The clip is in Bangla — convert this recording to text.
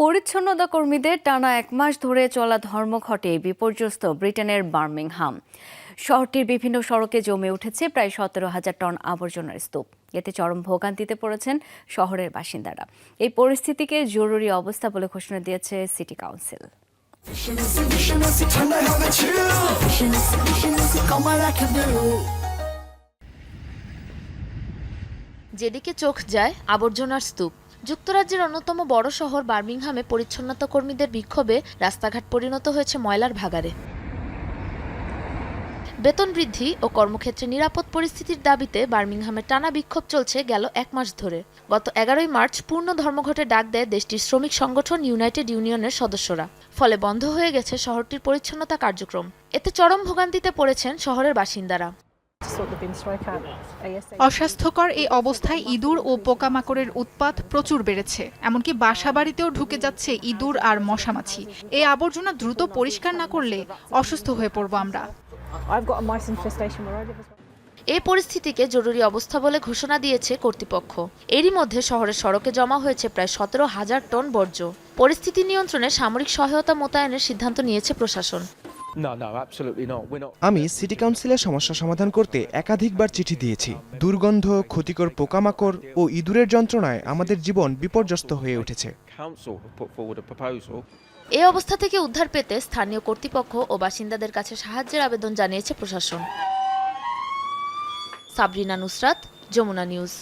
পরিচ্ছন্নতা কর্মীদের টানা এক মাস ধরে চলা ধর্মঘটে বিপর্যস্ত ব্রিটেনের বার্মিংহাম। শহরটির বিভিন্ন সড়কে জমে উঠেছে প্রায় সতেরো হাজার টন আবর্জনার স্তূপ। এতে চরম ভোগান্তিতে পড়েছেন শহরের বাসিন্দারা। এই পরিস্থিতিকে জরুরি অবস্থা বলে ঘোষণা দিয়েছে সিটি কাউন্সিল। যেদিকে চোখ যায় আবর্জনার স্তূপ যুক্তরাজ্যের অন্যতম বড় শহর বার্মিংহামে পরিচ্ছন্নতা কর্মীদের বিক্ষোভে রাস্তাঘাট পরিণত হয়েছে ময়লার ভাগারে বেতন বৃদ্ধি ও কর্মক্ষেত্রে নিরাপদ পরিস্থিতির দাবিতে বার্মিংহামে টানা বিক্ষোভ চলছে গেল এক মাস ধরে। গত এগারোই মার্চ পূর্ণ ধর্মঘটে ডাক দেয় দেশটির শ্রমিক সংগঠন ইউনাইটেড ইউনিয়নের সদস্যরা। ফলে বন্ধ হয়ে গেছে শহরটির পরিচ্ছন্নতা কার্যক্রম। এতে চরম ভোগান্তিতে পড়েছেন শহরের বাসিন্দারা। অস্বাস্থ্যকর এই অবস্থায় ইঁদুর ও পোকামাকড়ের উৎপাত প্রচুর বেড়েছে এমনকি বাসাবাড়িতেও ঢুকে যাচ্ছে ইঁদুর আর মশামাছি। এই আবর্জনা দ্রুত পরিষ্কার না করলে অসুস্থ হয়ে পড়ব আমরা. এই পরিস্থিতিকে জরুরি অবস্থা বলে ঘোষণা দিয়েছে কর্তৃপক্ষ। এরই মধ্যে শহরের সড়কে জমা হয়েছে প্রায় সতেরো হাজার টন বর্জ্য। পরিস্থিতি নিয়ন্ত্রণে সামরিক সহায়তা মোতায়েনের সিদ্ধান্ত নিয়েছে প্রশাসন। আমি সিটি কাউন্সিলের সমস্যা সমাধান করতে একাধিকবার চিঠি দিয়েছি। দুর্গন্ধ ক্ষতিকর পোকামাকড় ও ইঁদুরের যন্ত্রণায় আমাদের জীবন বিপর্যস্ত হয়ে উঠেছে. এই অবস্থা থেকে উদ্ধার পেতে স্থানীয় কর্তৃপক্ষ ও বাসিন্দাদের কাছে সাহায্যের আবেদন জানিয়েছে প্রশাসন। সাবরিনা নুসরাত যমুনা নিউজ।